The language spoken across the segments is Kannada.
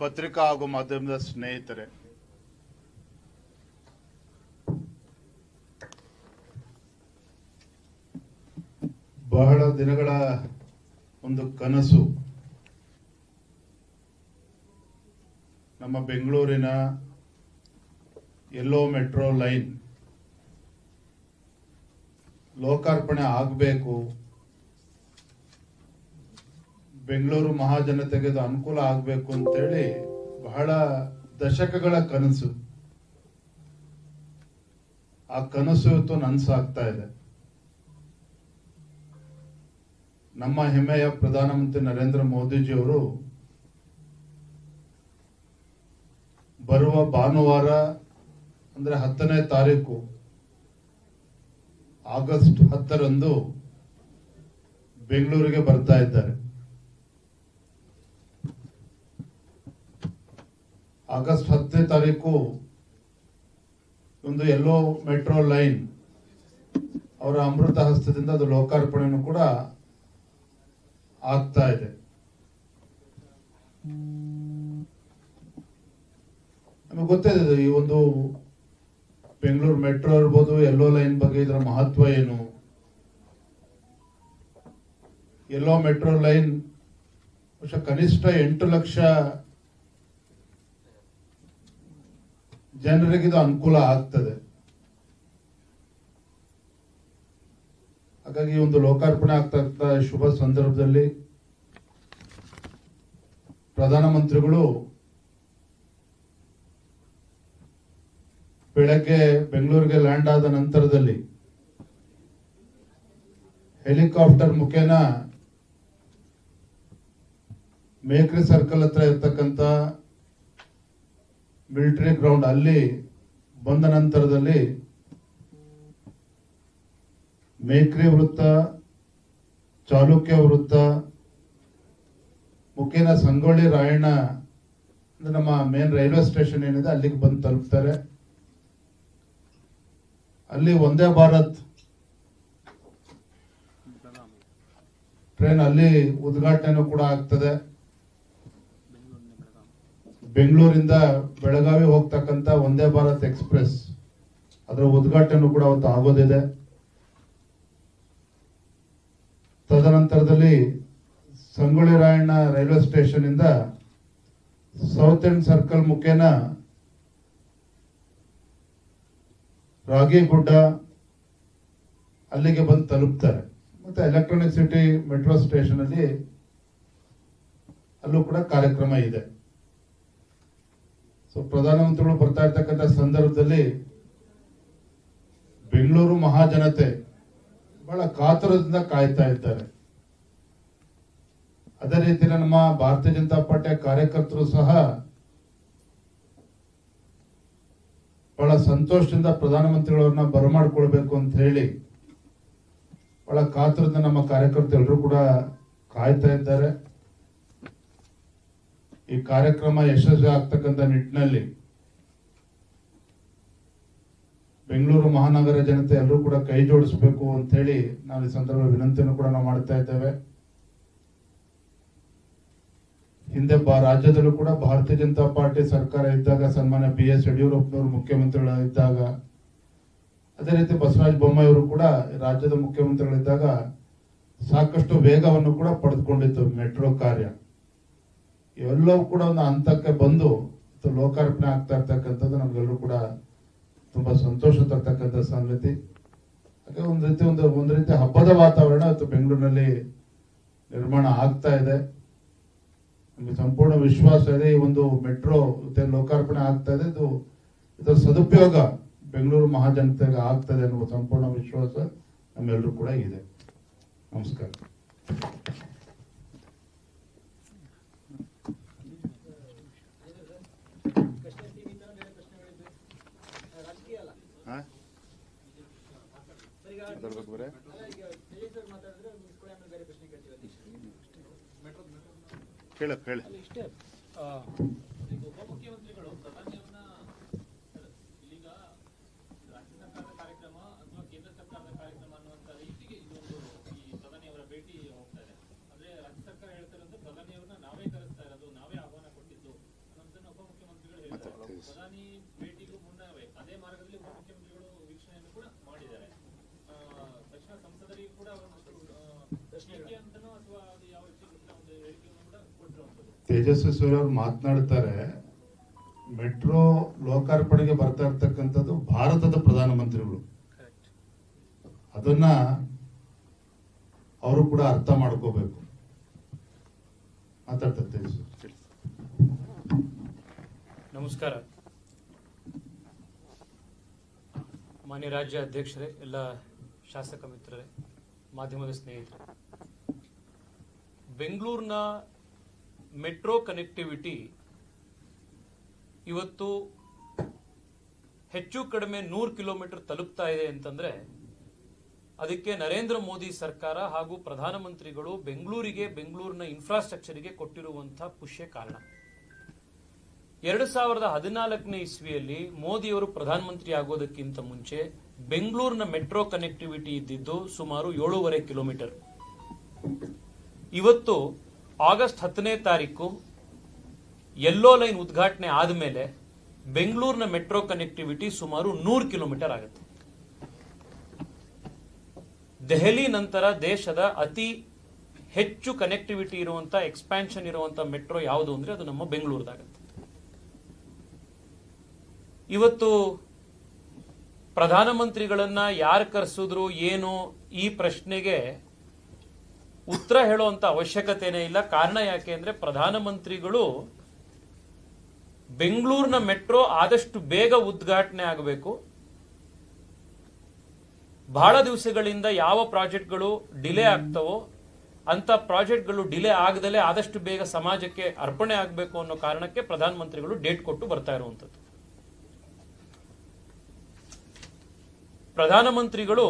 ಪತ್ರಿಕಾ ಹಾಗೂ ಮಾಧ್ಯಮದ ಸ್ನೇಹಿತರೆ. ಬಹಳ ದಿನಗಳ ಒಂದು ಕನಸು. ನಮ್ಮ ಬೆಂಗಳೂರಿನ ಎಲ್ಲೋ ಮೆಟ್ರೋ ಲೈನ್. ಲೋಕಾರ್ಪಣೆ ಆಗಬೇಕು. ಬೆಂಗಳೂರು ಮಹಾಜನತೆಗೆ ಅದು ಅನುಕೂಲ ಆಗಬೇಕು ಅಂತೇಳಿ ಬಹಳ ದಶಕಗಳ ಕನಸು. ಆ ಕನಸು ಇವತ್ತು ನನಸಾಗ್ತಾ ಇದೆ. ನಮ್ಮ ಹೆಮ್ಮೆಯ ಪ್ರಧಾನಮಂತ್ರಿ ನರೇಂದ್ರ ಮೋದಿಜಿಯವರು ಬರುವ ಭಾನುವಾರ, ಅಂದ್ರೆ ಹತ್ತನೇ ತಾರೀಕು, ಆಗಸ್ಟ್ ಹತ್ತರಂದು ಬೆಂಗಳೂರಿಗೆ ಬರ್ತಾ ಇದ್ದಾರೆ. ಆಗಸ್ಟ್ ಹತ್ತನೇ ತಾರೀಕು ಒಂದು ಎಲ್ಲೋ ಮೆಟ್ರೋ ಲೈನ್ ಅವರ ಅಮೃತ ಹಸ್ತದಿಂದ ಅದು ಲೋಕಾರ್ಪಣೆಯನ್ನು ಕೂಡ ಆಗ್ತಾ ಇದೆ. ನಮಗೆ ಗೊತ್ತಿದೆ ಈ ಒಂದು ಬೆಂಗಳೂರು ಮೆಟ್ರೋ ಇರ್ಬೋದು, ಎಲ್ಲೋ ಲೈನ್ ಬಗ್ಗೆ ಇದರ ಮಹತ್ವ ಏನು? ಎಲ್ಲೋ ಮೆಟ್ರೋ ಲೈನ್ ಕನಿಷ್ಠ ಎಂಟು ಲಕ್ಷ ಜನರಿಗೆ ಇದು ಅನುಕೂಲ ಆಗ್ತದೆ. ಹಾಗಾಗಿ ಒಂದು ಲೋಕಾರ್ಪಣೆ ಆಗ್ತಾ ಶುಭ ಸಂದರ್ಭದಲ್ಲಿ ಪ್ರಧಾನಮಂತ್ರಿಗಳು ಬೆಳಗ್ಗೆ ಬೆಂಗಳೂರಿಗೆ ಲ್ಯಾಂಡ್ ಆದ ನಂತರದಲ್ಲಿ ಹೆಲಿಕಾಪ್ಟರ್ ಮುಖೇನ ಮೇಕ್ರಿ ಸರ್ಕಲ್ ಹತ್ರ ಇರ್ತಕ್ಕಂಥ ಮಿಲಿಟರಿ ಗ್ರೌಂಡ್ ಅಲ್ಲಿ ಬಂದ ನಂತರದಲ್ಲಿ ಮೇಕ್ರಿ ವೃತ್ತ, ಚಾಲುಕ್ಯ ವೃತ್ತ ಮುಖೇನ ಸಂಗೊಳ್ಳಿ ರಾಯಣ್ಣ ಅಂದ್ರೆ ನಮ್ಮ ಮೇನ್ ರೈಲ್ವೆ ಸ್ಟೇಷನ್ ಏನಿದೆ ಅಲ್ಲಿಗೆ ಬಂದು ತಲುಪ್ತಾರೆ. ಅಲ್ಲಿ ಒಂದೇ ಭಾರತ್ ಟ್ರೈನ್ ಅಲ್ಲಿ ಉದ್ಘಾಟನೆ ಕೂಡ ಆಗ್ತದೆ. ಬೆಂಗಳೂರಿಂದ ಬೆಳಗಾವಿ ಹೋಗ್ತಕ್ಕಂಥ ಒಂದೇ ಭಾರತ್ ಎಕ್ಸ್ಪ್ರೆಸ್ ಅದರ ಉದ್ಘಾಟನೆ ಕೂಡ ಅವತ್ತು ಆಗೋದಿದೆ. ತದನಂತರದಲ್ಲಿ ಸಂಗೊಳ್ಳಿ ರಾಯಣ್ಣ ರೈಲ್ವೆ ಸ್ಟೇಷನ್ ಇಂದ ಸೌತ್ ಎಂಡ್ ಸರ್ಕಲ್ ಮುಖೇನ ರಾಗಿಗುಡ್ಡ ಅಲ್ಲಿಗೆ ಬಂದು ತಲುಪ್ತಾರೆ. ಮತ್ತೆ ಎಲೆಕ್ಟ್ರಾನಿಕ್ ಸಿಟಿ ಮೆಟ್ರೋ ಸ್ಟೇಷನ್ ಅಲ್ಲಿ ಅಲ್ಲೂ ಕೂಡ ಕಾರ್ಯಕ್ರಮ ಇದೆ. ಸೊ ಪ್ರಧಾನಮಂತ್ರಿಗಳು ಬರ್ತಾ ಇರ್ತಕ್ಕಂಥ ಸಂದರ್ಭದಲ್ಲಿ ಬೆಂಗಳೂರು ಮಹಾಜನತೆ ಬಹಳ ಕಾತುರದಿಂದ ಕಾಯ್ತಾ ಇದ್ದಾರೆ. ಅದೇ ರೀತಿ ನಮ್ಮ ಭಾರತೀಯ ಜನತಾ ಪಾರ್ಟಿಯ ಕಾರ್ಯಕರ್ತರು ಸಹ ಬಹಳ ಸಂತೋಷದಿಂದ ಪ್ರಧಾನಮಂತ್ರಿಗಳನ್ನ ಬರಮಾಡ್ಕೊಳ್ಬೇಕು ಅಂತ ಹೇಳಿ ಬಹಳ ಕಾತುರದಿಂದ ನಮ್ಮ ಕಾರ್ಯಕರ್ತರು ಎಲ್ಲರೂ ಕೂಡ ಕಾಯ್ತಾ ಇದ್ದಾರೆ. ಈ ಕಾರ್ಯಕ್ರಮ ಯಶಸ್ವಿ ಆಗ್ತಕ್ಕಂಥ ನಿಟ್ಟಿನಲ್ಲಿ ಬೆಂಗಳೂರು ಮಹಾನಗರ ಜನತೆ ಎಲ್ಲರೂ ಕೂಡ ಕೈ ಜೋಡಿಸಬೇಕು ಅಂತ ಹೇಳಿ ನಾವು ಈ ಸಂದರ್ಭ ವಿನಂತಿಯನ್ನು ಕೂಡ ನಾವು ಮಾಡ್ತಾ ಇದ್ದೇವೆ. ಹಿಂದೆ ಬಾ- ರಾಜ್ಯದಲ್ಲೂ ಕೂಡ ಭಾರತೀಯ ಜನತಾ ಪಾರ್ಟಿ ಸರ್ಕಾರ ಇದ್ದಾಗ ಸನ್ಮಾನ್ಯ ಬಿ ಎಸ್ ಯಡಿಯೂರಪ್ಪನವರು ಮುಖ್ಯಮಂತ್ರಿಗಳಿದ್ದಾಗ ಅದೇ ರೀತಿ ಬಸವರಾಜ ಬೊಮ್ಮಾಯಿಯವರು ಕೂಡ ರಾಜ್ಯದ ಮುಖ್ಯಮಂತ್ರಿಗಳಿದ್ದಾಗ ಸಾಕಷ್ಟು ವೇಗವನ್ನು ಕೂಡ ಪಡೆದುಕೊಂಡಿತ್ತು ಮೆಟ್ರೋ ಕಾರ್ಯ. ಇವೆಲ್ಲವೂ ಕೂಡ ಒಂದು ಹಂತಕ್ಕೆ ಬಂದು ಲೋಕಾರ್ಪಣೆ ಆಗ್ತಾ ಇರ್ತಕ್ಕಂಥದ್ದು ನಮ್ಗೆಲ್ಲರೂ ಕೂಡ ತುಂಬಾ ಸಂತೋಷ ತರ್ತಕ್ಕಂಥ ಸಂಗತಿ. ಹಾಗೆ ಒಂದು ರೀತಿ ಒಂದು ಒಂದು ರೀತಿ ಹಬ್ಬದ ವಾತಾವರಣ ಇವತ್ತು ಬೆಂಗಳೂರಿನಲ್ಲಿ ನಿರ್ಮಾಣ ಆಗ್ತಾ ಇದೆ. ನಮಗೆ ಸಂಪೂರ್ಣ ವಿಶ್ವಾಸ ಇದೆ. ಈ ಒಂದು ಮೆಟ್ರೋ ಲೋಕಾರ್ಪಣೆ ಆಗ್ತಾ ಇದೆ. ಇದು ಇದರ ಸದುಪಯೋಗ ಬೆಂಗಳೂರು ಮಹಾಜನತೆಗೆ ಆಗ್ತದೆ ಅನ್ನುವ ಸಂಪೂರ್ಣ ವಿಶ್ವಾಸ ನಮ್ಮೆಲ್ಲರೂ ಕೂಡ ಇದೆ. ನಮಸ್ಕಾರ. ಮಾತಾಡ್ಬೇಕು ಬರೇ? ಕೇಳಕ್ ಹೇಳಿ ಇಷ್ಟೇ ಆ, ಈಗ ಉಪಮುಖ್ಯಮಂತ್ರಿಗಳು ಪ್ರಧಾನಿಯವ್ರನ್ನ ಈಗ ರಾಜ್ಯ ಸರ್ಕಾರದ ಕಾರ್ಯಕ್ರಮ ಅಥವಾ ಕೇಂದ್ರ ಸರ್ಕಾರದ ಕಾರ್ಯಕ್ರಮ ಅನ್ನುವಂತ ರೀತಿಗೆ ಇದೊಂದು ಈ ಪ್ರಧಾನಿಯವರ ಭೇಟಿ ಹೋಗ್ತಾ ಇದೆ ಅಂದ್ರೆ ರಾಜ್ಯ ಸರ್ಕಾರ ಹೇಳ್ತಾ ಇರೋದು ಪ್ರಧಾನಿಯವ್ರನ್ನ ನಾವೇ ಕರೆಸ್ತಾ ಇರೋದು ನಾವೇ ಆಹ್ವಾನ ಕೊಟ್ಟಿದ್ದು ಪ್ರಧಾನಿ ಭೇಟಿಗೂ ಮುನ್ನವೇ ಅದೇ ಮಾರ್ಗದಲ್ಲಿ ಉಪಮುಖ್ಯಮಂತ್ರಿಗಳು ವೀಕ್ಷಣೆಯನ್ನು ಕೂಡ ಮಾಡಿದ್ದಾರೆ ಆ, ತಕ್ಷಣ ಸಂಸದರಿಗೂ ಕೂಡ ಒಂದಷ್ಟು ಟೀಕೆ ಅಂತನೋ ಅಥವಾ ಅದು ಯಾವ ರೀತಿ ಗೊತ್ತಿಲ್ಲ, ಒಂದು ಹೇಳಿಕೆಯನ್ನು ಕೂಡ ಕೊಟ್ಟಿರುವಂತದ್ದು ತೇಜಸ್ವಿ ಸೂರ್ಯ ಅವರು ಮಾತನಾಡ್ತಾರೆ, ಮೆಟ್ರೋ ಲೋಕಾರ್ಪಣೆಗೆ ಬರ್ತಾ ಇರ್ತಕ್ಕಂಥದ್ದು ಭಾರತದ ಪ್ರಧಾನಮಂತ್ರಿಗಳು. ಅದನ್ನ ಅವರು ಕೂಡ ಅರ್ಥ ಮಾಡ್ಕೋಬೇಕು. ಮಾತಾಡ್ತಾರೆ ತೇಜಸ್ವಿ. ನಮಸ್ಕಾರ. ಮಾನ್ಯ ರಾಜ್ಯ ಅಧ್ಯಕ್ಷರೇ ಎಲ್ಲ ಶಾಸಕ ಮಿತ್ರರೇ ಮಾಧ್ಯಮದ ಸ್ನೇಹಿತರೆ. ಬೆಂಗಳೂರಿನ ಮೆಟ್ರೋ ಕನೆಕ್ಟಿವಿಟಿ ಇವತ್ತು ಹೆಚ್ಚು ಕಡಿಮೆ ನೂರು ಕಿಲೋಮೀಟರ್ ತಲುಪ್ತಾ ಇದೆ ಅಂತಂದ್ರೆ ಅದಕ್ಕೆ ನರೇಂದ್ರ ಮೋದಿ ಸರ್ಕಾರ ಹಾಗೂ ಪ್ರಧಾನಮಂತ್ರಿಗಳು ಬೆಂಗಳೂರಿಗೆ, ಬೆಂಗಳೂರಿನ ಇನ್ಫ್ರಾಸ್ಟ್ರಕ್ಚರಿಗೆ ಕೊಟ್ಟಿರುವಂತಹ ಪುಷ್ಯ ಕಾರಣ. ಎರಡು ಸಾವಿರದ ಹದಿನಾಲ್ಕನೇ ಇಸ್ವಿಯಲ್ಲಿ ಮೋದಿಯವರು ಪ್ರಧಾನಮಂತ್ರಿ ಆಗೋದಕ್ಕಿಂತ ಮುಂಚೆ ಬೆಂಗಳೂರಿನ ಮೆಟ್ರೋ ಕನೆಕ್ಟಿವಿಟಿ ಇದ್ದಿದ್ದು ಸುಮಾರು ಏಳೂವರೆ ಕಿಲೋಮೀಟರ್. ಇವತ್ತು ಆಗಸ್ಟ್ ಹತ್ತನೇ ತಾರೀಕು ಯೆಲ್ಲೋ ಲೈನ್ ಉದ್ಘಾಟನೆ ಆದಮೇಲೆ ಬೆಂಗಳೂರಿನ ಮೆಟ್ರೋ ಕನೆಕ್ಟಿವಿಟಿ ಸುಮಾರು ನೂರು ಕಿಲೋಮೀಟರ್ ಆಗುತ್ತೆ. ದೆಹಲಿ ನಂತರ ದೇಶದ ಅತಿ ಹೆಚ್ಚು ಕನೆಕ್ಟಿವಿಟಿ ಇರುವಂತ, ಎಕ್ಸ್ಪ್ಯಾನ್ಷನ್ ಇರುವಂತ ಮೆಟ್ರೋ ಯಾವುದು ಅಂದ್ರೆ ಅದು ನಮ್ಮ ಬೆಂಗಳೂರದಾಗತ್ತೆ. ಇವತ್ತು ಪ್ರಧಾನಮಂತ್ರಿಗಳನ್ನ ಯಾರು ಕರೆಸಿದ್ರು ಏನು ಈ ಪ್ರಶ್ನೆಗೆ ಉತ್ತರ ಹೇಳುವಂತ ಅವಶ್ಯಕತೆನೇ ಇಲ್ಲ. ಕಾರಣ ಯಾಕೆ ಅಂದ್ರೆ ಪ್ರಧಾನಮಂತ್ರಿಗಳು ಬೆಂಗಳೂರಿನ ಮೆಟ್ರೋ ಆದಷ್ಟು ಬೇಗ ಉದ್ಘಾಟನೆ ಆಗಬೇಕು. ಬಹಳ ದಿವಸಗಳಿಂದ ಯಾವ ಪ್ರಾಜೆಕ್ಟ್ಗಳು ಡಿಲೇ ಆಗ್ತವೋ ಅಂತ ಪ್ರಾಜೆಕ್ಟ್ಗಳು ಡಿಲೇ ಆಗದಲ್ಲೇ ಆದಷ್ಟು ಬೇಗ ಸಮಾಜಕ್ಕೆ ಅರ್ಪಣೆ ಆಗಬೇಕು ಅನ್ನೋ ಕಾರಣಕ್ಕೆ ಪ್ರಧಾನಮಂತ್ರಿಗಳು ಡೇಟ್ ಕೊಟ್ಟು ಬರ್ತಾ ಇರುವಂತದ್ದು ಪ್ರಧಾನಮಂತ್ರಿಗಳು,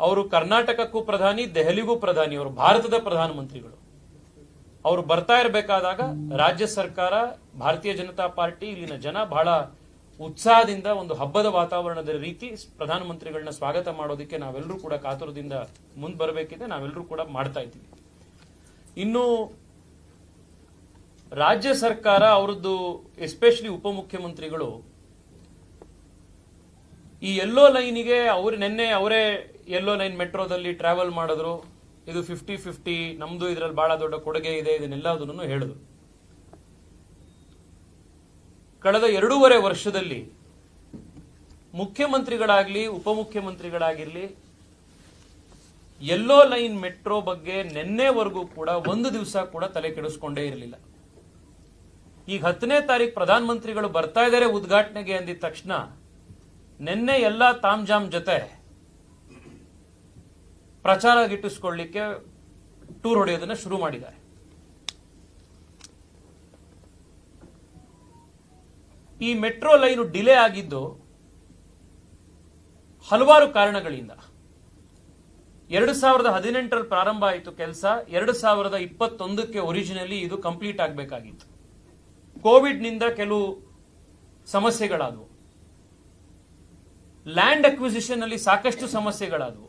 ಅವರು ಕರ್ನಾಟಕಕ್ಕೂ ಪ್ರಧಾನಿ, ದೆಹಲಿಗೂ ಪ್ರಧಾನಿ, ಅವರು ಭಾರತದ ಪ್ರಧಾನಮಂತ್ರಿಗಳು. ಅವರು ಬರ್ತಾ ಇರಬೇಕಾದಾಗ ರಾಜ್ಯ ಸರ್ಕಾರ, ಭಾರತೀಯ ಜನತಾ ಪಾರ್ಟಿ, ಇಲ್ಲಿನ ಜನ ಬಹಳ ಉತ್ಸಾಹದಿಂದ ಒಂದು ಹಬ್ಬದ ವಾತಾವರಣದ ರೀತಿ ಪ್ರಧಾನಮಂತ್ರಿಗಳನ್ನ ಸ್ವಾಗತ ಮಾಡೋದಕ್ಕೆ ನಾವೆಲ್ಲರೂ ಕೂಡ ಕಾತುರದಿಂದ ಮುಂದೆ ಬರಬೇಕಿದೆ, ನಾವೆಲ್ಲರೂ ಕೂಡ ಮಾಡ್ತಾ ಇದ್ದೀವಿ. ಇನ್ನು ರಾಜ್ಯ ಸರ್ಕಾರ, ಅವರದ್ದು ಎಸ್ಪೆಷಲಿ ಉಪಮುಖ್ಯಮಂತ್ರಿಗಳು ಈ ಎಲ್ಲೋ ಲೈನಿಗೆ ಅವ್ರು ನಿನ್ನೆ ಅವರೇ ಎಲ್ಲೋ ಲೈನ್ ಮೆಟ್ರೋದಲ್ಲಿ ಟ್ರಾವೆಲ್ ಮಾಡಿದ್ರು. ಇದು ಫಿಫ್ಟಿ ಫಿಫ್ಟಿ ನಮ್ದು ಇದರಲ್ಲಿ ಬಹಳ ದೊಡ್ಡ ಕೊಡುಗೆ ಇದೆ ಇದನ್ನೆಲ್ಲದನ್ನು ಹೇಳಿದ್ರು ಕಳೆದ ಎರಡೂವರೆ ವರ್ಷದಲ್ಲಿ ಮುಖ್ಯಮಂತ್ರಿಗಳಾಗ್ಲಿ, ಉಪಮುಖ್ಯಮಂತ್ರಿಗಳಾಗಿರ್ಲಿ, ಎಲ್ಲೋ ಲೈನ್ ಮೆಟ್ರೋ ಬಗ್ಗೆ ನಿನ್ನೆವರೆಗೂ ಕೂಡ ಒಂದು ದಿವಸ ಕೂಡ ತಲೆ ಕೆಡಿಸ್ಕೊಂಡೇ ಇರಲಿಲ್ಲ. ಈಗ ಹತ್ತನೇ ತಾರೀಕು ಪ್ರಧಾನಮಂತ್ರಿಗಳು ಬರ್ತಾ ಇದ್ದಾರೆ ಉದ್ಘಾಟನೆಗೆ ಅಂದಿದ ತಕ್ಷಣ ನಿನ್ನೆ ಎಲ್ಲ ತಾಮ್ಜಾಮ್ ಜೊತೆ ಪ್ರಚಾರ ಗಿಟ್ಟಿಸ್ಕೊಳ್ಳಿಕ್ಕೆ ಟೂರ್ ಹೊಡೆಯೋದನ್ನ ಶುರು ಮಾಡಿದ್ದಾರೆ. ಈ ಮೆಟ್ರೋ ಲೈನು ಡಿಲೇ ಆಗಿದ್ದು ಹಲವಾರು ಕಾರಣಗಳಿಂದ. ಎರಡು ಸಾವಿರದ ಹದಿನೆಂಟರಲ್ಲಿ ಪ್ರಾರಂಭ ಆಯಿತು ಕೆಲಸ, ಎರಡು ಸಾವಿರದ ಇಪ್ಪತ್ತೊಂದಕ್ಕೆ ಒರಿಜಿನಲಿ ಇದು ಕಂಪ್ಲೀಟ್ ಆಗಬೇಕಾಗಿತ್ತು. ಕೋವಿಡ್ನಿಂದ ಕೆಲವು ಸಮಸ್ಯೆಗಳಾದವು. ಲ್ಯಾಂಡ್ ಅಕ್ವಿಸಿಷನ್ ಅಲ್ಲಿ ಸಾಕಷ್ಟು ಸಮಸ್ಯೆಗಳಾದವು.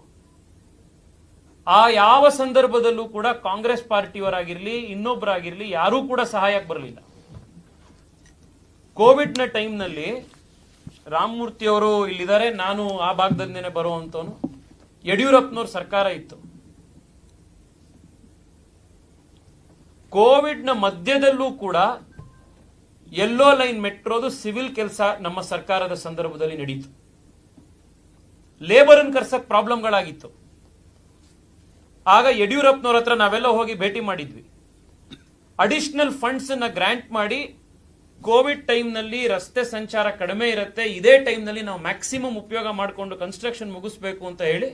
ಆ ಯಾವ ಸಂದರ್ಭದಲ್ಲೂ ಕೂಡ ಕಾಂಗ್ರೆಸ್ ಪಾರ್ಟಿಯವರಾಗಿರ್ಲಿ ಇನ್ನೊಬ್ಬರಾಗಿರ್ಲಿ ಯಾರೂ ಕೂಡ ಸಹಾಯಕ್ಕೆ ಬರಲಿಲ್ಲ. ಕೋವಿಡ್ನ ಟೈಮ್ನಲ್ಲಿ ರಾಮಮೂರ್ತಿ ಅವರು ಇಲ್ಲಿದ್ದಾರೆ, ನಾನು ಆ ಭಾಗದಿಂದನೇ ಬರುವಂತವನು ಯಡಿಯೂರಪ್ಪನವ್ರ ಸರ್ಕಾರ ಇತ್ತು. ಕೋವಿಡ್ನ ಮಧ್ಯದಲ್ಲೂ ಕೂಡ ಎಲ್ಲೋ ಲೈನ್ ಮೆಟ್ರೋದು ಸಿವಿಲ್ ಕೆಲಸ ನಮ್ಮ ಸರ್ಕಾರದ ಸಂದರ್ಭದಲ್ಲಿ ನಡೀತು. ಲೇಬರ್ ಅನ್ನು ಕರ್ಸಕ್ ಪ್ರಾಬ್ಲಮ್ಗಳಾಗಿತ್ತು. ಆಗ ಯಡಿಯೂರಪ್ಪನವ್ರ ಹತ್ರ ನಾವೆಲ್ಲ ಹೋಗಿ ಭೇಟಿ ಮಾಡಿದ್ವಿ. ಅಡಿಷನಲ್ ಫಂಡ್ಸ್ ಅನ್ನ ಗ್ರಾಂಟ್ ಮಾಡಿ ಕೋವಿಡ್ ಟೈಮ್ನಲ್ಲಿ ರಸ್ತೆ ಸಂಚಾರ ಕಡಿಮೆ ಇರುತ್ತೆ, ಇದೇ ಟೈಮ್ನಲ್ಲಿ ನಾವು ಮ್ಯಾಕ್ಸಿಮಮ್ ಉಪಯೋಗ ಮಾಡಿಕೊಂಡು ಕನ್ಸ್ಟ್ರಕ್ಷನ್ ಮುಗಿಸ್ಬೇಕು ಅಂತ ಹೇಳಿ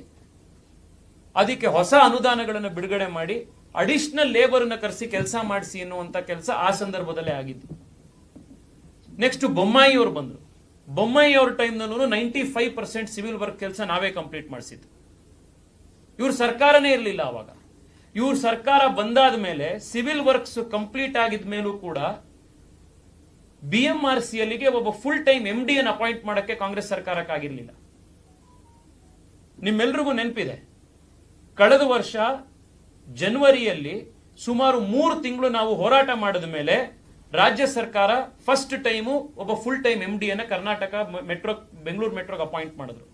ಅದಕ್ಕೆ ಹೊಸ ಅನುದಾನಗಳನ್ನು ಬಿಡುಗಡೆ ಮಾಡಿ ಅಡಿಷನಲ್ ಲೇಬರ್ ಅನ್ನ ಕರೆಸಿ ಕೆಲಸ ಮಾಡಿಸಿ ಎನ್ನುವಂತ ಕೆಲಸ ಆ ಸಂದರ್ಭದಲ್ಲೇ ಆಗಿದ್ದು. ನೆಕ್ಸ್ಟ್ ಬೊಮ್ಮಾಯಿ ಅವರು ಬಂದ್ರು. ಬೊಮ್ಮಾಯಿ ಅವ್ರ ಟೈಮ್ನಲ್ಲೂ ninety five percent civil work ಕೆಲಸ ನಾವೇ ಕಂಪ್ಲೀಟ್ ಮಾಡಿಸಿದ್ದು. ಇವ್ರ ಸರ್ಕಾರನೇ ಇರಲಿಲ್ಲ ಅವಾಗ. ಇವ್ರ ಸರ್ಕಾರ ಬಂದಾದ ಮೇಲೆ ಸಿವಿಲ್ ವರ್ಕ್ಸ್ ಕಂಪ್ಲೀಟ್ ಆಗಿದ ಮೇಲೂ ಕೂಡ ಬಿ ಎಂ ಆರ್ ಸಿ ಎಲ್ಲಿಗೆ ಒಬ್ಬ full time M D appoint ಮಾಡಕ್ಕೆ ಕಾಂಗ್ರೆಸ್ ಸರ್ಕಾರಕ್ಕಾಗಿರ್ಲಿಲ್ಲ. ನಿಮ್ಮೆಲ್ರಿಗೂ ನೆನಪಿದೆ. ಕಳೆದ ವರ್ಷ ಜನವರಿಯಲ್ಲಿ ಸುಮಾರು ಮೂರು ತಿಂಗಳು ನಾವು ಹೋರಾಟ ಮಾಡಿದ ಮೇಲೆ ರಾಜ್ಯ ಸರ್ಕಾರ ಫಸ್ಟ್ ಟೈಮು ಒಬ್ಬ ಫುಲ್ ಟೈಮ್ ಎಂ ಡಿಯನ್ನು ಕರ್ನಾಟಕ ಮೆಟ್ರೋ ಬೆಂಗಳೂರು ಮೆಟ್ರೋಗೆ ಅಪಾಯಿಂಟ್ ಮಾಡಿದ್ರು.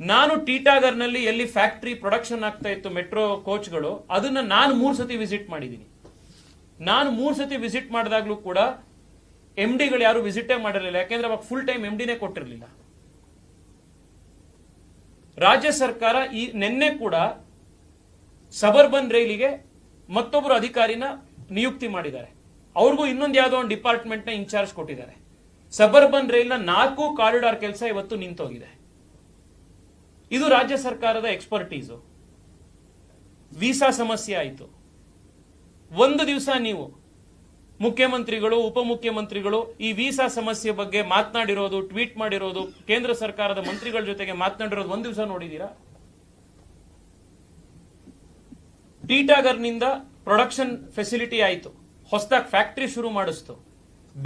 ನಾನು ಟೀಟಾಗರ್ನಲ್ಲಿ ಎಲ್ಲಿ ಫ್ಯಾಕ್ಟರಿ ಪ್ರೊಡಕ್ಷನ್ ಆಗ್ತಾ ಇತ್ತು ಮೆಟ್ರೋ ಕೋಚ್ಗಳು ಅದನ್ನ ನಾನು ಮೂರು ಸತಿ ವಿಸಿಟ್ ಮಾಡಿದ್ದೀನಿ ನಾನು ಮೂರು ಸತಿ ವಿಸಿಟ್ ಮಾಡಿದಾಗ್ಲೂ ಕೂಡ ಎಂ ಡಿಗಳು ಯಾರು ವಿಸಿಟೇ ಮಾಡಿರಲಿಲ್ಲ, ಯಾಕೆಂದ್ರೆ ಅವಾಗ ಫುಲ್ ಟೈಮ್ ಎಂ ಡಿನೇ ಕೊಟ್ಟಿರಲಿಲ್ಲ. ರಾಜ್ಯ ಸರ್ಕಾರ ಈ ನಿನ್ನೆ ಕೂಡ ಸಬರ್ಬನ್ ರೈಲಿಗೆ ಮತ್ತೊಬ್ಬರು ಅಧಿಕಾರಿನ ನಿಯುಕ್ತಿ ಮಾಡಿದ್ದಾರೆ. ಅವ್ರಿಗೂ ಇನ್ನೊಂದು ಯಾವುದೋ ಒಂದು ಡಿಪಾರ್ಟ್ಮೆಂಟ್ನ ಇನ್ಚಾರ್ಜ್ ಕೊಟ್ಟಿದ್ದಾರೆ. ಸಬರ್ಬನ್ ರೈಲ್ನ ನಾಲ್ಕು ಕಾರಿಡಾರ್ ಕೆಲಸ ಇವತ್ತು ನಿಂತೋಗಿದೆ. ಇದು ರಾಜ್ಯ ಸರ್ಕಾರದ ಎಕ್ಸ್ಪರ್ಟೀಸು ವೀಸಾ ಸಮಸ್ಯೆ ಆಯಿತು. ಒಂದು ದಿವಸ ನೀವು ಮುಖ್ಯಮಂತ್ರಿಗಳು, ಉಪಮುಖ್ಯಮಂತ್ರಿಗಳು ಈ ವೀಸಾ ಸಮಸ್ಯೆ ಬಗ್ಗೆ ಮಾತನಾಡಿರೋದು ಟ್ವೀಟ್ ಮಾಡಿರೋದು, ಕೇಂದ್ರ ಸರ್ಕಾರದ ಮಂತ್ರಿಗಳ ಜೊತೆಗೆ ಮಾತನಾಡಿರೋದು ಒಂದು ದಿವಸ ನೋಡಿದೀರಾ? ಟೀಟಾಗರ್ನಿಂದ ಪ್ರೊಡಕ್ಷನ್ ಫೆಸಿಲಿಟಿ ಆಯಿತು. ಹೊಸದಾಗಿ ಫ್ಯಾಕ್ಟ್ರಿ ಶುರು ಮಾಡಿಸ್ತು.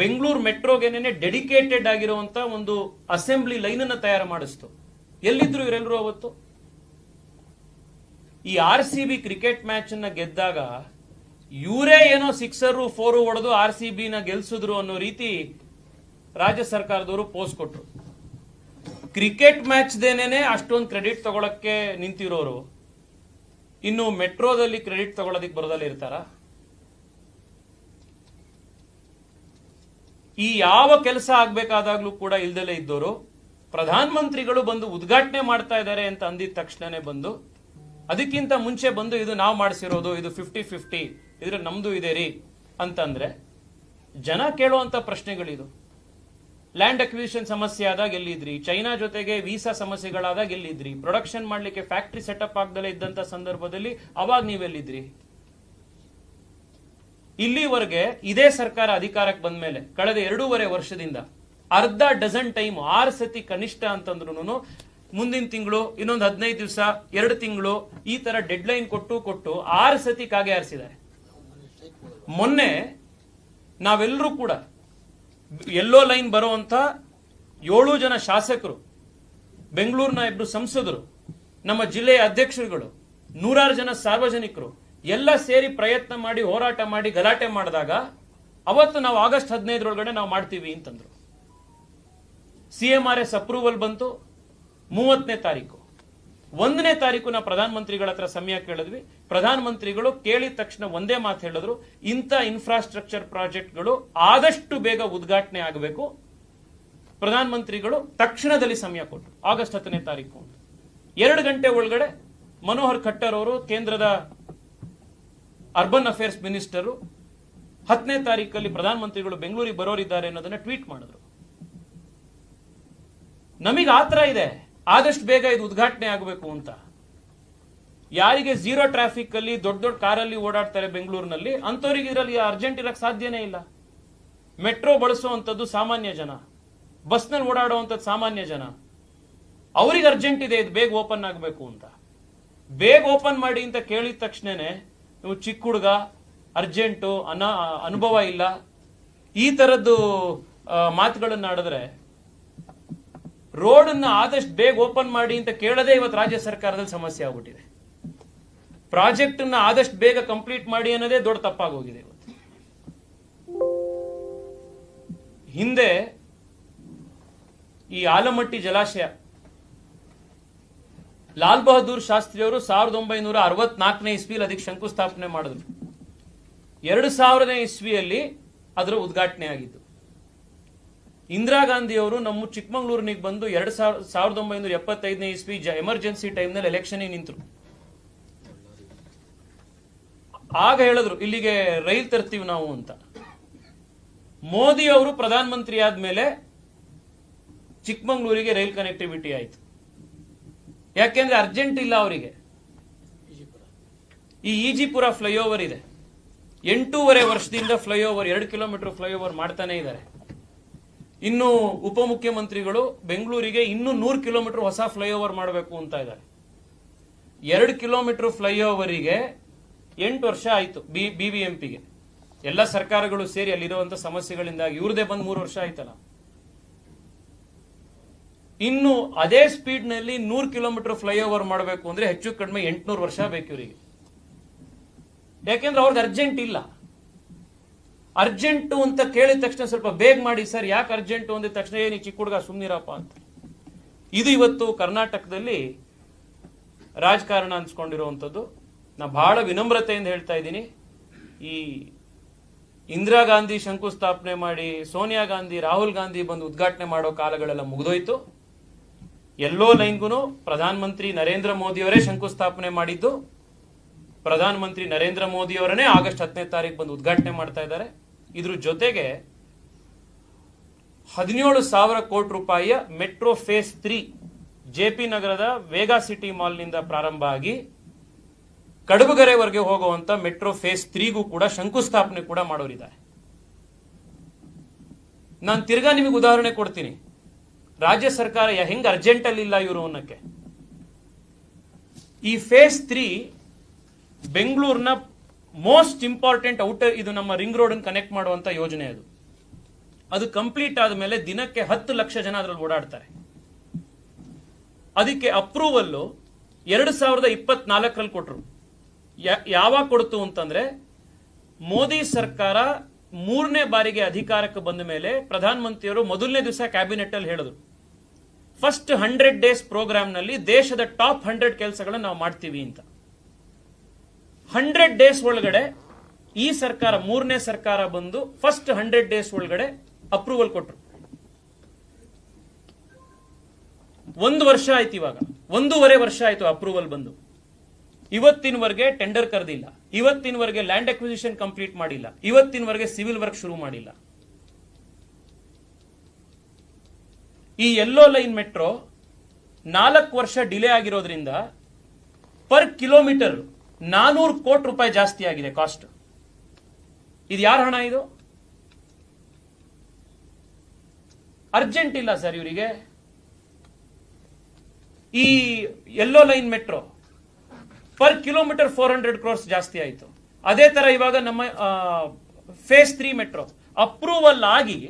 ಬೆಂಗಳೂರು ಮೆಟ್ರೋಗೆನೆ ಡೆಡಿಕೇಟೆಡ್ ಆಗಿರುವಂತ ಒಂದು ಅಸೆಂಬ್ಲಿ ಲೈನ್ ಅನ್ನು ತಯಾರು ಮಾಡಿಸ್ತು. ಎಲ್ಲಿದ್ರು ಇವರೆಲ್ಲರೂ ಅವತ್ತು? ಈ R C B cricket match ಅನ್ನ ಗೆದ್ದಾಗ ಇವರೇ ಏನೋ ಸಿಕ್ಸರು, ಫೋರು ಹೊಡೆದು ಆರ್ ಸಿ ಬಿನ ಗೆಲ್ಸಿದ್ರು ಅನ್ನೋ ರೀತಿ ರಾಜ್ಯ ಸರ್ಕಾರದವರು ಪೋಸ್ಟ್ ಕೊಟ್ರು. ಕ್ರಿಕೆಟ್ ಮ್ಯಾಚ್ ದೇನೇನೆ ಅಷ್ಟೊಂದು ಕ್ರೆಡಿಟ್ ತಗೊಳಕ್ಕೆ ನಿಂತಿರೋರು. ಇನ್ನು ಮೆಟ್ರೋದಲ್ಲಿ ಕ್ರೆಡಿಟ್ ತಗೊಳ್ಳೋದಕ್ಕೆ ಬರೋದಲ್ಲಿ ಇರ್ತಾರ? ಈ ಯಾವ ಕೆಲಸ ಆಗ್ಬೇಕಾದಾಗ್ಲೂ ಕೂಡ ಇಲ್ದಲೇ ಇದ್ದವರು ಪ್ರಧಾನ ಮಂತ್ರಿಗಳು ಬಂದು ಉದ್ಘಾಟನೆ ಮಾಡ್ತಾ ಇದ್ದಾರೆ ಅಂತ ಅಂದಿದ ತಕ್ಷಣನೇ ಬಂದು, ಅದಕ್ಕಿಂತ ಮುಂಚೆ ಬಂದು ಇದು ನಾವು ಮಾಡಿಸಿರೋದು, ಇದು ಫಿಫ್ಟಿ ಫಿಫ್ಟಿ ಇದ್ರೆ ನಮ್ದು ಇದೆ ರೀ ಅಂತಂದ್ರೆ ಜನ ಕೇಳುವಂತ ಪ್ರಶ್ನೆಗಳಿದು. ಲ್ಯಾಂಡ್ ಅಕ್ವಿಷನ್ ಸಮಸ್ಯೆ ಆದಾಗ ಎಲ್ಲಿದ್ರಿ? ಚೈನಾ ಜೊತೆಗೆ ವೀಸಾ ಸಮಸ್ಯೆಗಳಾದಾಗ ಎಲ್ಲಿದ್ರಿ? ಪ್ರೊಡಕ್ಷನ್ ಮಾಡ್ಲಿಕ್ಕೆ ಫ್ಯಾಕ್ಟರಿ ಸೆಟಪ್ ಆಗ್ದಲೇ ಇದ್ದಂತ ಸಂದರ್ಭದಲ್ಲಿ ಅವಾಗ ನೀವೆಲ್ಲಿದ್ರಿ? ಇಲ್ಲಿವರೆಗೆ ಇದೇ ಸರ್ಕಾರ ಅಧಿಕಾರಕ್ಕೆ ಬಂದ ಮೇಲೆ ಕಳೆದ ಎರಡೂವರೆ ವರ್ಷದಿಂದ ಅರ್ಧ ಡಜನ್ ಟೈಮ್ ಆರು ಸತಿ ಕನಿಷ್ಠ ಅಂತಂದ್ರು ಮುಂದಿನ ತಿಂಗಳು, ಇನ್ನೊಂದು ಹದಿನೈದು ದಿವಸ, ಎರಡು ತಿಂಗಳು ಈ ತರ ಡೆಡ್ ಲೈನ್ ಕೊಟ್ಟು ಕೊಟ್ಟು ಆರು ಸತಿ ಕಾಗೆ ಆರಿಸಿದ್ದಾರೆ. ಮೊನ್ನೆ ನಾವೆಲ್ಲರೂ ಕೂಡ ಎಲ್ಲೋ ಲೈನ್ ಬರುವಂತ ಏಳು ಜನ ಶಾಸಕರು, ಬೆಂಗಳೂರಿನ ಇಬ್ರು ಸಂಸದರು, ನಮ್ಮ ಜಿಲ್ಲೆಯ ಅಧ್ಯಕ್ಷರುಗಳು, ನೂರಾರು ಜನ ಸಾರ್ವಜನಿಕರು, ಎಲ್ಲ ಸೇರಿ ಪ್ರಯತ್ನ ಮಾಡಿ, ಹೋರಾಟ ಮಾಡಿ, ಗಲಾಟೆ ಮಾಡಿದಾಗ ಅವತ್ತು ನಾವು ಆಗಸ್ಟ್ ಹದಿನೈದರೊಳಗಡೆ ನಾವು ಮಾಡ್ತೀವಿ ಅಂತಂದ್ರು. C M R S approval ಬಂತು, ಮೂವತ್ತನೇ ತಾರೀಕು. ಒಂದನೇ ತಾರೀಕು ನಾವು ಪ್ರಧಾನ ಮಂತ್ರಿಗಳ ಹತ್ರ ಸಮಯ ಕೇಳಿದ್ವಿ. ಪ್ರಧಾನ ಮಂತ್ರಿಗಳು ಕೇಳಿದ ತಕ್ಷಣ ಒಂದೇ ಮಾತು ಹೇಳಿದ್ರು. ಇಂಥ ಇನ್ಫ್ರಾಸ್ಟ್ರಕ್ಚರ್ ಪ್ರಾಜೆಕ್ಟ್ಗಳು ಆದಷ್ಟು ಬೇಗ ಉದ್ಘಾಟನೆ ಆಗಬೇಕು. ಪ್ರಧಾನ ಮಂತ್ರಿಗಳು ತಕ್ಷಣದಲ್ಲಿ ಸಮಯ ಕೊಟ್ಟರು ಆಗಸ್ಟ್ ಹತ್ತನೇ ತಾರೀಕು. ಎರಡು ಗಂಟೆ ಒಳಗಡೆ ಮನೋಹರ್ ಖಟ್ಟರ್ ಅವರು, ಕೇಂದ್ರದ ಅರ್ಬನ್ ಅಫೇರ್ಸ್ ಮಿನಿಸ್ಟರು, ಹತ್ತನೇ ತಾರೀಕಲ್ಲಿ ಪ್ರಧಾನಮಂತ್ರಿಗಳು ಬೆಂಗಳೂರಿಗೆ ಬರೋರಿದ್ದಾರೆ ಅನ್ನೋದನ್ನ ಟ್ವೀಟ್ ಮಾಡಿದ್ರು. ನಮಗೆ ಆತರ ಇದೆ. ಆದಷ್ಟು ಬೇಗ ಇದು ಉದ್ಘಾಟನೆ ಆಗಬೇಕು ಅಂತ. ಯಾರಿಗೆ ಝೀರೋ ಟ್ರಾಫಿಕ್ ಅಲ್ಲಿ ದೊಡ್ಡ ದೊಡ್ಡ ಕಾರಲ್ಲಿ ಓಡಾಡ್ತಾರೆ ಬೆಂಗಳೂರಿನಲ್ಲಿ ಅಂತವರಿಗೆ ಇದರಲ್ಲಿ ಅರ್ಜೆಂಟ್ ಇರಕ್ಕೆ ಸಾಧ್ಯನೇ ಇಲ್ಲ. ಮೆಟ್ರೋ ಬಳಸುವಂಥದ್ದು ಸಾಮಾನ್ಯ ಜನ. ಬಸ್ನಲ್ಲಿ ಓಡಾಡುವಂಥದ್ದು ಸಾಮಾನ್ಯ ಜನ. ಅವ್ರಿಗೆ ಅರ್ಜೆಂಟ್ ಇದೆ, ಇದು ಬೇಗ ಓಪನ್ ಆಗಬೇಕು ಅಂತ. ಬೇಗ ಓಪನ್ ಮಾಡಿ ಅಂತ ಕೇಳಿದ ತಕ್ಷಣನೇ ನೀವು ಚಿಕ್ಕ ಹುಡುಗ, ಅರ್ಜೆಂಟು, ಅನ, ಅನುಭವ ಇಲ್ಲ, ಈ ತರದ್ದು ಮಾತುಗಳನ್ನು ಆಡಿದ್ರೆ ರೋಡ್ ಅನ್ನ ಆದಷ್ಟು ಬೇಗ ಓಪನ್ ಮಾಡಿ ಅಂತ ಕೇಳದೆ ಇವತ್ತು ರಾಜ್ಯ ಸರ್ಕಾರದಲ್ಲಿ ಸಮಸ್ಯೆ ಆಗ್ಬಿಟ್ಟಿದೆ. ಪ್ರಾಜೆಕ್ಟ್ ಅನ್ನ ಆದಷ್ಟು ಬೇಗ ಕಂಪ್ಲೀಟ್ ಮಾಡಿ ಅನ್ನೋದೇ ದೊಡ್ಡ ತಪ್ಪಾಗೋಗಿದೆ ಇವತ್ತು. ಹಿಂದೆ ಈ ಆಲಮಟ್ಟಿ ಜಲಾಶಯ, ಲಾಲ್ ಬಹದ್ದೂರ್ ಶಾಸ್ತ್ರಿ ಅವರು ಸಾವಿರದ ಒಂಬೈನೂರ ಅರವತ್ನಾಲ್ಕನೇ ಇಸ್ವಿಯಲ್ಲಿ ಅದಕ್ಕೆ ಶಂಕುಸ್ಥಾಪನೆ ಮಾಡಿದ್ರು. ಎರಡು ಸಾವಿರನೇ ಇಸ್ವಿಯಲ್ಲಿ ಅದರ ಉದ್ಘಾಟನೆ ಆಗಿದ್ದು ಇಂದಿರಾ ಗಾಂಧಿ ಅವರು ನಮ್ಮ ಚಿಕ್ಕಮಂಗ್ಳೂರಿನಿಗೆ ಬಂದು ಎರಡು ಸಾವಿರ ಸಾವಿರದ ಒಂಬೈನೂರ ಎಪ್ಪತ್ತೈದನೇ ಇಸ್ವಿ ಎಮರ್ಜೆನ್ಸಿ ಟೈಮ್ನಲ್ಲಿ ಎಲೆಕ್ಷನ್ ನಿಂತರು. ಆಗ ಹೇಳಿದ್ರು, ಇಲ್ಲಿಗೆ ರೈಲ್ ತರ್ತೀವಿ ನಾವು ಅಂತ. ಮೋದಿ ಅವರು ಪ್ರಧಾನಮಂತ್ರಿ ಆದ್ಮೇಲೆ ಚಿಕ್ಕಮಂಗ್ಳೂರಿಗೆ ರೈಲ್ ಕನೆಕ್ಟಿವಿಟಿ ಆಯ್ತು. ಯಾಕೆಂದ್ರೆ ಅರ್ಜೆಂಟ್ ಇಲ್ಲ ಅವರಿಗೆ. ಈ ಈಜಿಪುರ ಫ್ಲೈಓವರ್ ಇದೆ. ಎಂಟೂವರೆ ವರ್ಷದಿಂದ ಫ್ಲೈಓವರ್ ಎರಡು ಕಿಲೋಮೀಟರ್ ಫ್ಲೈಓವರ್ ಮಾಡ್ತಾನೆ ಇದ್ದಾರೆ. ಇನ್ನು ಉಪಮುಖ್ಯಮಂತ್ರಿಗಳು ಬೆಂಗಳೂರಿಗೆ ಇನ್ನೂ ನೂರು ಕಿಲೋಮೀಟರ್ ಹೊಸ ಫ್ಲೈಓವರ್ ಮಾಡಬೇಕು ಅಂತ ಇದ್ದಾರೆ. ಎರಡು ಕಿಲೋಮೀಟರ್ ಫ್ಲೈಓವರಿಗೆ ಎಂಟು ವರ್ಷ ಆಯ್ತು ಬಿ ಬಿಬಿಎಂಪಿಗೆ ಎಲ್ಲ ಸರ್ಕಾರಗಳು ಸೇರಿ ಅಲ್ಲಿರುವಂಥ ಸಮಸ್ಯೆಗಳಿಂದಾಗಿ ಇವ್ರದೇ ಬಂದು ಮೂರು ವರ್ಷ ಆಯ್ತಲ್ಲ. ಇನ್ನು ಅದೇ ಸ್ಪೀಡ್ನಲ್ಲಿ ನೂರು ಕಿಲೋಮೀಟರ್ ಫ್ಲೈಓವರ್ ಮಾಡಬೇಕು ಅಂದ್ರೆ ಹೆಚ್ಚು ಕಡಿಮೆ ಎಂಟುನೂರು ವರ್ಷ ಬೇಕು ಇವರಿಗೆ. ಯಾಕೆಂದ್ರೆ ಅವ್ರದ್ದು ಅರ್ಜೆಂಟ್ ಇಲ್ಲ. ಅರ್ಜೆಂಟು ಅಂತ ಕೇಳಿದ ತಕ್ಷಣ ಸ್ವಲ್ಪ ಬೇಗ ಮಾಡಿ, ಸರ್, ಯಾಕೆ ಅರ್ಜೆಂಟು? ಅಂದ ತಕ್ಷಣ ಏನು ಚಿಕ್ಕ ಹುಡುಗ ಸುಮ್ಮನಿರಪ್ಪ ಅಂತ. ಇದು ಇವತ್ತು ಕರ್ನಾಟಕದಲ್ಲಿ ರಾಜಕಾರಣ ಅನ್ಸ್ಕೊಂಡಿರುವಂಥದ್ದು. ನಾ ಬಹಳ ವಿನಮ್ರತೆಯಿಂದ ಹೇಳ್ತಾ ಇದ್ದೀನಿ. ಈ ಇಂದಿರಾ ಗಾಂಧಿ ಶಂಕುಸ್ಥಾಪನೆ ಮಾಡಿ ಸೋನಿಯಾ ಗಾಂಧಿ, ರಾಹುಲ್ ಗಾಂಧಿ ಬಂದು ಉದ್ಘಾಟನೆ ಮಾಡೋ ಕಾಲಗಳೆಲ್ಲ ಮುಗಿದೋಯ್ತು. ಎಲ್ಲೋ ಲೈನ್ಗೂ ಪ್ರಧಾನಮಂತ್ರಿ ನರೇಂದ್ರ ಮೋದಿಯವರೇ ಶಂಕುಸ್ಥಾಪನೆ ಮಾಡಿದ್ದು. ಪ್ರಧಾನಮಂತ್ರಿ ನರೇಂದ್ರ ಮೋದಿಯವರನ್ನೇ ಆಗಸ್ಟ್ ಹತ್ತನೇ ತಾರೀಕು ಬಂದು ಉದ್ಘಾಟನೆ ಮಾಡ್ತಾ ಇದ್ದಾರೆ. ಇದ್ರ ಜೊತೆಗೆ ಹದಿನೇಳು ಸಾವಿರ ಕೋಟಿ ರೂಪಾಯಿಯ metro phase three J P ನಗರದ ವೇಗಾ ಸಿಟಿ ಮಾಲ್ನಿಂದ ಪ್ರಾರಂಭ ಆಗಿ ಕಡಬಗೆರೆವರೆಗೆ ಹೋಗುವಂತ ಮೆಟ್ರೋ ಫೇಸ್ ತ್ರೀಗೂ ಕೂಡ ಶಂಕುಸ್ಥಾಪನೆ ಕೂಡ ಮಾಡೋರಿದ್ದಾರೆ. ನಾನು ತಿರ್ಗಾ ನಿಮಗೆ ಉದಾಹರಣೆ ಕೊಡ್ತೀನಿ. ರಾಜ್ಯ ಸರ್ಕಾರ ಹೆಂಗ್ ಅರ್ಜೆಂಟ್ ಅಲ್ಲಿ ಇಲ್ಲ ಇವರು ಅನ್ನಕ್ಕೆ? ಈ ಫೇಸ್ ತ್ರೀ ಬೆಂಗಳೂರಿನ ಮೋಸ್ಟ್ ಇಂಪಾರ್ಟೆಂಟ್ ಔಟರ್ ಇದು ನಮ್ಮ ರಿಂಗ್ ರೋಡ್ ಕನೆಕ್ಟ್ ಮಾಡುವಂತ ಯೋಜನೆ ಅದು. ಅದು ಕಂಪ್ಲೀಟ್ ಆದ ಮೇಲೆ ದಿನಕ್ಕೆ ಹತ್ತು ಲಕ್ಷ ಜನ ಅದರಲ್ಲಿ ಓಡಾಡ್ತಾರೆ. ಅದಕ್ಕೆ ಅಪ್ರೂವಲ್ ಎರಡು ಸಾವಿರದ ಇಪ್ಪತ್ನಾಲ್ಕರಲ್ಲಿ ಕೊಟ್ಟರು ಯಾವಾಗ ಕೊಡ್ತು ಅಂತಂದ್ರೆ ಮೋದಿ ಸರ್ಕಾರ ಮೂರನೇ ಬಾರಿಗೆ ಅಧಿಕಾರಕ್ಕೆ ಬಂದ ಮೇಲೆ ಪ್ರಧಾನಮಂತ್ರಿಯವರು ಮೊದಲನೇ ದಿವಸ ಕ್ಯಾಬಿನೆಟ್ ಅಲ್ಲಿ ಹೇಳಿದ್ರು. ಫಸ್ಟ್ ಹಂಡ್ರೆಡ್ ಡೇಸ್ ಪ್ರೋಗ್ರಾಮ್ನಲ್ಲಿ ದೇಶದ ಟಾಪ್ ಹಂಡ್ರೆಡ್ ಕೆಲಸಗಳನ್ನು ನಾವು ಮಾಡ್ತೀವಿ ಅಂತ. ಹಂಡ್ರೆಡ್ ಡೇಸ್ ಒಳಗಡೆ ಈ ಸರ್ಕಾರ, ಮೂರನೇ ಸರ್ಕಾರ ಬಂದು ಫಸ್ಟ್ ಹಂಡ್ರೆಡ್ ಡೇಸ್ ಒಳಗಡೆ ಅಪ್ರೂವಲ್ ಕೊಟ್ರು. ಒಂದು ವರ್ಷ ಆಯ್ತು ಇವಾಗ. ಒಂದೂವರೆ ವರ್ಷ ಆಯ್ತು ಅಪ್ರೂವಲ್ ಬಂದು. ಇವತ್ತಿನವರೆಗೆ ಟೆಂಡರ್ ಕರೆದಿಲ್ಲ. ಇವತ್ತಿನವರೆಗೆ ಲ್ಯಾಂಡ್ ಅಕ್ವಿಸಿಷನ್ ಕಂಪ್ಲೀಟ್ ಮಾಡಿಲ್ಲ. ಇವತ್ತಿನವರೆಗೆ ಸಿವಿಲ್ ವರ್ಕ್ ಶುರು ಮಾಡಿಲ್ಲ. ಈ ಎಲ್ಲೋ ಲೈನ್ ಮೆಟ್ರೋ ನಾಲ್ಕು ವರ್ಷ ಡಿಲೇ ಆಗಿರೋದ್ರಿಂದ ಪರ್ ಕಿಲೋಮೀಟರ್ ನಾನೂರು ಕೋಟಿ ರೂಪಾಯಿ ಜಾಸ್ತಿ ಆಗಿದೆ ಕಾಸ್ಟ್ ಇದು ಯಾರ ಹಣ ಇದು? ಅರ್ಜೆಂಟ್ ಇಲ್ಲ ಸರ್ ಇವರಿಗೆ. ಈ yellow line metro per kilometre four hundred crores ಜಾಸ್ತಿ ಆಯಿತು. ಅದೇ ತರ ಇವಾಗ ನಮ್ಮ ಫೇಸ್ ತ್ರೀ ಮೆಟ್ರೋ ಅಪ್ರೂವಲ್ ಆಗಿ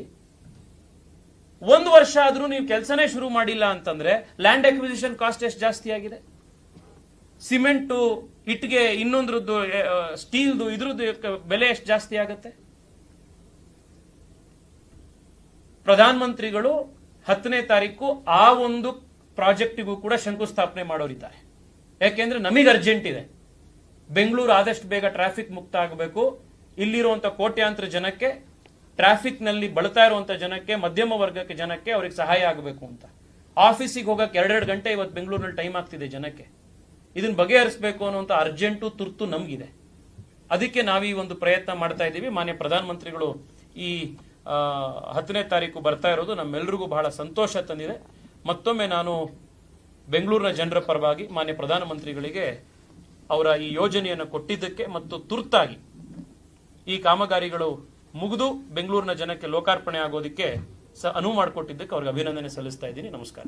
ಒಂದು ವರ್ಷ ಆದ್ರೂ ನೀವು ಕೆಲಸನೇ ಶುರು ಮಾಡಿಲ್ಲ ಅಂತಂದ್ರೆ ಲ್ಯಾಂಡ್ ಅಕ್ವಿಸಿಷನ್ ಕಾಸ್ಟ್ ಎಷ್ಟು ಜಾಸ್ತಿ ಆಗಿದೆ? ಸಿಮೆಂಟು ಇಟ್ಟಿಗೆ ಇನ್ನೊಂದ್ರದ್ದು ಸ್ಟೀಲ್ದು, ಇದ್ರದ್ದು ಬೆಲೆ ಎಷ್ಟು ಜಾಸ್ತಿ ಆಗುತ್ತೆ? ಪ್ರಧಾನಮಂತ್ರಿಗಳು ಹತ್ತನೇ ತಾರೀಕು ಆ ಒಂದು ಪ್ರಾಜೆಕ್ಟಿಗೂ ಕೂಡ ಶಂಕುಸ್ಥಾಪನೆ ಮಾಡೋರಿದ್ದಾರೆ. ಯಾಕೆಂದ್ರೆ ನಮಗೆ ಅರ್ಜೆಂಟ್ ಇದೆ. ಬೆಂಗಳೂರು ಆದಷ್ಟು ಬೇಗ ಟ್ರಾಫಿಕ್ ಮುಕ್ತ ಆಗಬೇಕು. ಇಲ್ಲಿರುವಂತ ಕೋಟ್ಯಾಂತರ ಜನಕ್ಕೆ ಟ್ರಾಫಿಕ್ನಲ್ಲಿ ಬಳತಾ ಇರುವಂತ ಜನಕ್ಕೆ, ಮಧ್ಯಮ ವರ್ಗಕ್ಕೆ ಜನಕ್ಕೆ ಅವ್ರಿಗೆ ಸಹಾಯ ಆಗಬೇಕು ಅಂತ. ಆಫೀಸಿಗೆ ಹೋಗಕ್ಕೆ ಎರಡೆರಡು ಗಂಟೆ ಇವತ್ತು ಬೆಂಗಳೂರಿನಲ್ಲಿ ಟೈಮ್ ಆಗ್ತಿದೆ ಜನಕ್ಕೆ. ಇದನ್ನ ಬಗೆಹರಿಸಬೇಕು ಅನ್ನುವಂಥ ಅರ್ಜೆಂಟು ತುರ್ತು ನಮಗಿದೆ. ಅದಕ್ಕೆ ನಾವು ಒಂದು ಪ್ರಯತ್ನ ಮಾಡ್ತಾ ಇದ್ದೀವಿ. ಮಾನ್ಯ ಪ್ರಧಾನಮಂತ್ರಿಗಳು ಈ ಹತ್ತನೇ ತಾರೀಕು ಬರ್ತಾ ಇರೋದು ನಮ್ಮೆಲ್ಲರಿಗೂ ಬಹಳ ಸಂತೋಷ ತಂದಿದೆ. ಮತ್ತೊಮ್ಮೆ ನಾನು ಬೆಂಗಳೂರಿನ ಜನರ ಪರವಾಗಿ ಮಾನ್ಯ ಪ್ರಧಾನಮಂತ್ರಿಗಳಿಗೆ ಅವರ ಈ ಯೋಜನೆಯನ್ನು ಕೊಟ್ಟಿದ್ದಕ್ಕೆ ಮತ್ತು ತುರ್ತಾಗಿ ಈ ಕಾಮಗಾರಿಗಳು ಮುಗಿದು ಬೆಂಗಳೂರಿನ ಜನಕ್ಕೆ ಲೋಕಾರ್ಪಣೆ ಆಗೋದಕ್ಕೆ ಸ ಅನುವು ಮಾಡಿಕೊಟ್ಟಿದ್ದಕ್ಕೆ ಅವ್ರಿಗೆ ಅಭಿನಂದನೆ ಸಲ್ಲಿಸ್ತಾ ಇದ್ದೀನಿ. ನಮಸ್ಕಾರ.